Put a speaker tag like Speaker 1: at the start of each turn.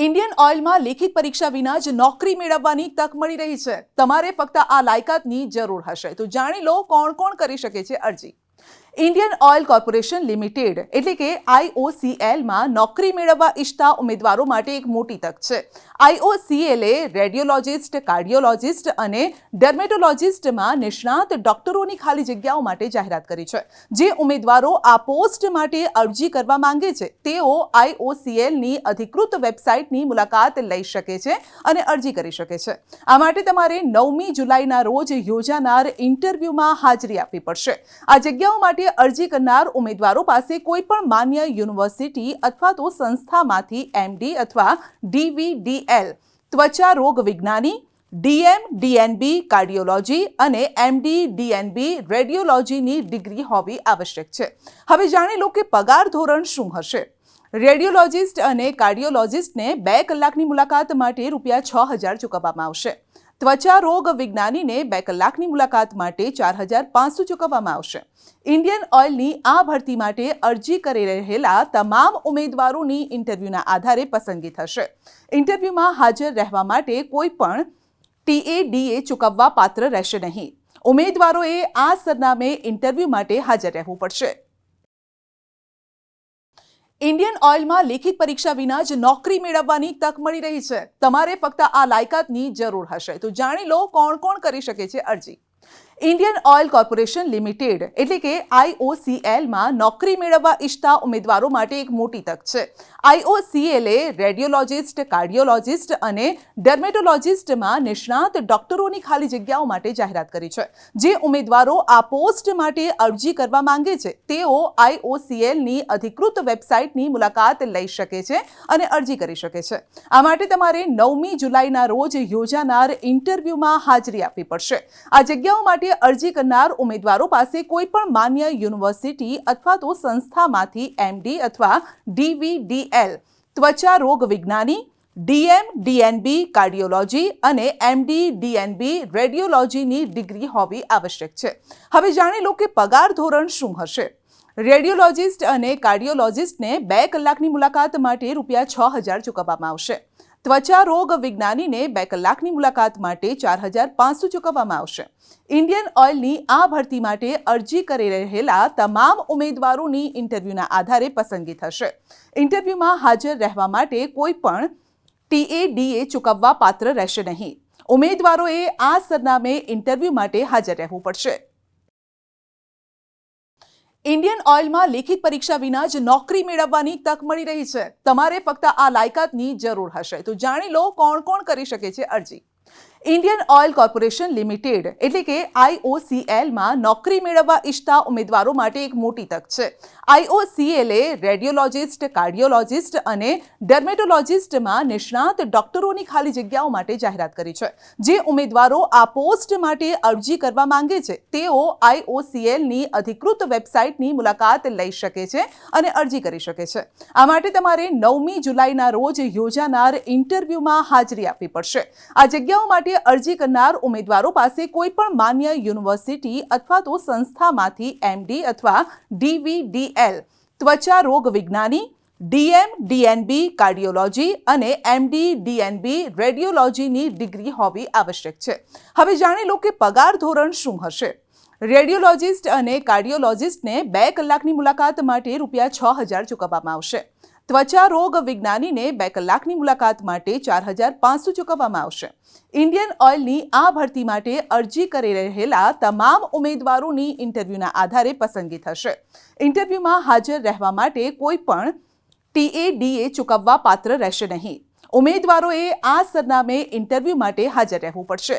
Speaker 1: Indian ઓઇલમાં લેખિત પરીક્ષા વિના જ નોકરી મેળવવાની તક મળી રહી છે. તમારે ફક્ત આ લાયકાતની જરૂર હશે. તો જાણી લો કોણ કોણ કરી શકે છે અરજી. ઇન્ડિયન ઓઇલ કોર્પોરેશન લિમિટેડ એટલે કે આઈઓસીએલમાં નોકરી મેળવવા ઈચ્છતા ઉમેદવારો માટે એક મોટી તક છે. આઈઓસીએલએ રેડિયોલોજિસ્ટ, કાર્ડિયોલોજિસ્ટ અને ડર્મેટોલોજિસ્ટમાં નિષ્ણાત ડોક્ટરોની ખાલી જગ્યાઓ માટે જાહેરાત કરી છે. જે ઉમેદવારો આ પોસ્ટ માટે અરજી કરવા માંગે છે, તેઓ આઈઓસીએલની અધિકૃત વેબસાઇટની મુલાકાત લઈ શકે છે અને અરજી કરી શકે છે. આ માટે તમારે નવમી જુલાઈના રોજ યોજાનાર ઇન્ટરવ્યૂમાં હાજરી આપવી પડશે. આ જગ્યાઓ માટે અરજી કરનાર ઉમેદવારો પાસે કોઈ પણ માન્ય યુનિવર્સિટી અથવા તો સંસ્થામાંથી એમડી અથવા ડીવીડીએલ ત્વચા રોગ વિજ્ઞાની ડીએમ ડીએનબી કાર્ડિયોલોજી અને એમડી ડીએનબી રેડિયોલોજીની ડિગ્રી હોવી આવશ્યક છે. હવે જાણી લો કે પગાર ધોરણ શું હશે. રેડિયોલોજિસ્ટ અને કાર્ડિયોલોજિસ્ટને બે કલાકની મુલાકાત માટે રૂપિયા છ હજાર ચૂકવવામાં આવશે. ત્વચા રોગ વિજ્ઞાનીને બે કલાકની મુલાકાત માટે ચાર હજાર પાંચસો ચૂકવવામાં આવશે. ઇન્ડિયન ઓઇલની આ ભરતી માટે અરજી કરી રહેલા તમામ ઉમેદવારોની ઇન્ટરવ્યૂના આધારે પસંદગી થશે. ઇન્ટરવ્યૂમાં હાજર રહેવા માટે કોઈ પણ ટીએડીએ ચૂકવવા પાત્ર રહેશે નહીં. ઉમેદવારોએ આ સરનામે ઇન્ટરવ્યૂ માટે હાજર રહેવું પડશે. ઇન્ડિયન ઓઇલમાં લેખિત પરીક્ષા વિના જ નોકરી મેળવવાની તક મળી રહી છે. તમારે ફક્ત આ લાયકાતની જરૂર હશે. તો જાણી લો કોણ કોણ કરી શકે છે અરજી. ઇન્ડિયન ઓઇલ કોર્પોરેશન લિમિટેડ એટલે કે આઈઓસીએલમાં નોકરી મેળવવા ઈચ્છતા ઉમેદવારો માટે એક મોટી તક છે. આઈઓસીએલે રેડિયોલોજિસ્ટ, કાર્ડિયોલોજિસ્ટ અને ડર્મેટોલોજિસ્ટમાં નિષ્ણાત ડોક્ટરોની ખાલી જગ્યાઓ માટે જાહેરાત કરી છે. જે ઉમેદવારો આ પોસ્ટ માટે અરજી કરવા માંગે છે, તેઓ આઈઓસીએલની અધિકૃત વેબસાઇટની મુલાકાત લઈ શકે છે અને અરજી કરી શકે છે. આ માટે તમારે નવમી જુલાઈના રોજ યોજાનાર ઇન્ટરવ્યૂમાં હાજરી આપવી પડશે. આ જગ્યાઓ માટે અરજી કરનાર ઉમેદવારો પાસે કોઈ પણ માન્ય યુનિવર્સિટી અથવા તો સંસ્થામાંથી એમડી અથવા ડીવીડીએલ ત્વચા રોગ વિજ્ઞાની ડીએમ ડીએનબી કાર્ડિયોલોજી અને એમડી ડીએનબી રેડિયોલોજીની ડિગ્રી હોવી આવશ્યક છે. હવે જાણી લો કે પગાર ધોરણ શું હશે? રેડિયોલોજિસ્ટ અને કાર્ડિયોલોજિસ્ટને બે કલાકની મુલાકાત માટે રૂપિયા છ હજાર ચૂકવવામાં આવશે. ત્વચા રોગ વિજ્ઞાનીને બે કલાકની મુલાકાત માટે ચાર હજાર પાંચસો ચૂકવવામાં આવશે. ઇન્ડિયન ઓઇલની આ ભરતી માટે અરજી કરી રહેલા તમામ ઉમેદવારોની ઇન્ટરવ્યૂના આધારે પસંદગી થશે. ઇન્ટરવ્યૂમાં હાજર રહેવા માટે કોઈ પણ ટીએડીએ ચૂકવવા પાત્ર રહેશે નહીં. ઉમેદવારોએ આ સરનામે ઇન્ટરવ્યૂ માટે હાજર રહેવું પડશે. ઇન્ડિયન ઓઇલમાં લેખિત પરીક્ષા વિના જ નોકરી મેળવવાની તક મળી રહી છે. તમારે ફક્ત આ લાયકાતની જરૂર હશે. તો જાણી લો કોણ કોણ કરી શકે છે અરજી. ઇન્ડિયન ઓઇલ કોર્પોરેશન લિમિટેડ એટલે કે આઈઓસીએલમાં નોકરી મેળવવા ઈચ્છતા ઉમેદવારો માટે એક મોટી તક છે. આઈઓસીએલે રેડિયોલોજિસ્ટ, કાર્ડિયોલોજિસ્ટ અને ડર્મેટોલોજિસ્ટમાં નિષ્ણાત ડોક્ટરોની ખાલી જગ્યાઓ માટે જાહેરાત કરી છે. જે ઉમેદવારો આ પોસ્ટ માટે અરજી કરવા માંગે છે, તેઓ આઈઓસીએલની અધિકૃત વેબસાઇટની મુલાકાત લઈ શકે છે અને અરજી કરી શકે છે. આ માટે તમારે નવમી જુલાઈના રોજ યોજાનાર ઇન્ટરવ્યૂમાં હાજરી આપવી પડશે. આ જગ્યાઓ માટે અરજી કરનાર ઉમેદવારો પાસે કોઈપણ માન્ય યુનિવર્સિટી અથવા તો સંસ્થામાંથી એમડી અથવા ડીવીડીએલ ત્વચા રોગ વિજ્ઞાની ડીએમ ડીએનબી કાર્ડિયોલોજી અને એમડી ડીએનબી રેડિયોલોજીની ડિગ્રી હોવી આવશ્યક છે. હવે જાણી લો કે પગાર ધોરણ શું હશે? રેડિયોલોજિસ્ટ અને કાર્ડિયોલોજિસ્ટને બે કલાકની મુલાકાત માટે રૂપિયા છ હજાર ચૂકવવામાં આવશે. ત્વચા રોગ વિજ્ઞાનીને બે કલાકની મુલાકાત માટે ચાર હજાર પાંચસો ચૂકવવામાં આવશે. ઇન્ડિયન ઓઇલની આ ભરતી માટે અરજી કરી રહેલા તમામ ઉમેદવારોની ઇન્ટરવ્યૂના આધારે પસંદગી થશે. ઇન્ટરવ્યૂમાં હાજર રહેવા માટે કોઈ પણ ટીએડીએ ચૂકવવા પાત્ર રહેશે નહીં. ઉમેદવારોએ આ સરનામે ઇન્ટરવ્યૂ માટે હાજર રહેવું પડશે.